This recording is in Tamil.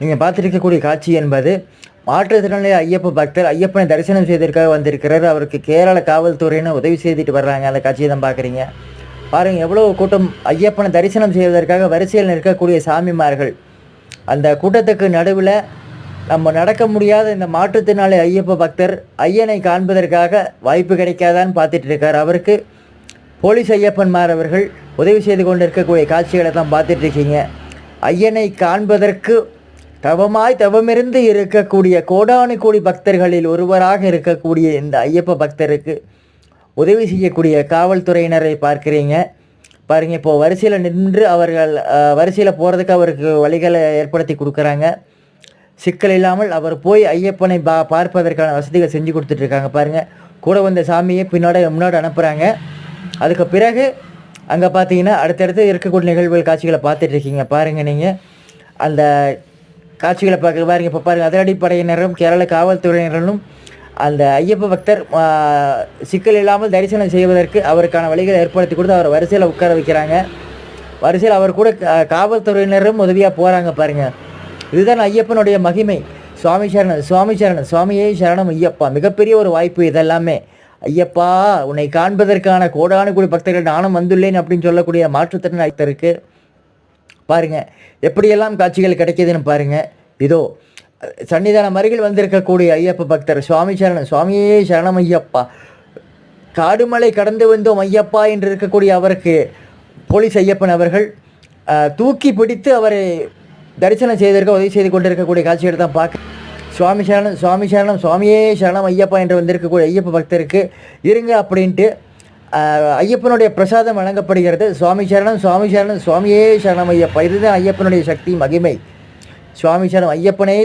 நீங்கள் பார்த்துருக்கக்கூடிய காட்சி என்பது மாற்றுத்திறனாளி ஐயப்ப பக்தர் ஐயப்பனை தரிசனம் செய்வதற்காக வந்திருக்கிறார். அவருக்கு கேரள காவல்துறையினர் உதவி செய்துட்டு வர்றாங்க. அந்த காட்சியை தான் பார்க்குறீங்க. பாருங்கள் எவ்வளோ கூட்டம் ஐயப்பனை தரிசனம் செய்வதற்காக வரிசையில் நிற்கக்கூடிய சாமிமார்கள். அந்த கூட்டத்துக்கு நடுவில் நம்ம நடக்க முடியாத இந்த மாற்றுத்திறனாளி ஐயப்ப பக்தர் ஐயனை காண்பதற்காக வாய்ப்பு கிடைக்காதான்னு பார்த்துட்டு இருக்கார். அவருக்கு போலீஸ் ஐயப்பன்மார் அவர்கள் உதவி செய்து கொண்டிருக்கக்கூடிய காட்சிகளை தான் பார்த்துட்டு இருக்கீங்க. ஐயனை காண்பதற்கு தவமாய் தவமிருந்து இருக்கக்கூடிய கோடானு கோடி பக்தர்களில் ஒருவராக இருக்கக்கூடிய இந்த ஐயப்ப பக்தருக்கு உதவி செய்யக்கூடிய காவல்துறையினரை பார்க்குறீங்க. பாருங்க இப்போது வரிசையில் நின்று அவர்கள் வரிசையில் போகிறதுக்கு அவருக்கு வழிகளை ஏற்படுத்தி கொடுக்குறாங்க. சிக்கல் இல்லாமல் அவர் போய் ஐயப்பனை பா பார்ப்பதற்கான வசதிகள் செஞ்சு கொடுத்துட்ருக்காங்க பாருங்கள் கூட வந்த சாமியை பின்னாடி முன்னாடி அனுப்புகிறாங்க அதுக்கு பிறகு அங்கே பார்த்தீங்கன்னா அடுத்தடுத்து இருக்கக்கூடிய நிகழ்வுகள் காட்சிகளை பார்த்துட்ருக்கீங்க பாருங்கள் நீங்கள் அந்த காட்சிகளை பார்க்க பாருங்க. இப்போ பாருங்கள் அதிரடிப்படையினரும் கேரள காவல்துறையினரும் அந்த ஐயப்ப பக்தர் சிக்கல் இல்லாமல் தரிசனம் செய்வதற்கு அவருக்கான வழிகளை ஏற்படுத்தி கொடுத்து அவரை வரிசையில் உட்கார வைக்கிறாங்க. வரிசையில் அவர் கூட காவல்துறையினரும் உதவியாக போகிறாங்க பாருங்கள் இதுதான் ஐயப்பனுடைய மகிமை. சுவாமி சரணம் சுவாமி சரணம் சுவாமியே சரணம் ஐயப்பா. மிகப்பெரிய ஒரு வாய்ப்பு இதெல்லாமே. ஐயப்பா உன்னை காண்பதற்கான கோடானு கோடி பக்தர்கள் நானும் வந்துள்ளேன் அப்படின்னு சொல்லக்கூடிய மாற்றுத்திறன் ஐத்தருக்கு பாருங்கள் எப்படியெல்லாம் காட்சிகள் கிடைக்கிதுன்னு பாருங்கள் இதோ சன்னிதானம் அருகில் வந்திருக்கக்கூடிய ஐயப்ப பக்தர் சுவாமி சரணம் சுவாமியே சரணம் ஐயப்பா. காடுமலை கடந்து வந்தோம் ஐயப்பா என்று இருக்கக்கூடிய அவருக்கு போலீஸ் ஐயப்பன் அவர்கள் தூக்கி பிடித்து அவரை தரிசனம் செய்திருக்க உதவி செய்து கொண்டிருக்கக்கூடிய காட்சிகளை தான் பார்க்க. சுவாமி சரணம் சுவாமி சரணம் சுவாமியே சரணம் ஐயப்பா என்று வந்திருக்கக்கூடிய ஐயப்ப பக்தருக்கு இருங்க அப்படின்ட்டு ஐயப்பனுடைய பிரசாதம் வழங்கப்படுகிறது. சுவாமி சரணம் சுவாமி சரணம் சுவாமியே சரணம் ஐயப்பா. இதுதான் ஐயப்பனுடைய சக்தி மகிமை. சுவாமி சரணம் ஐயப்பனே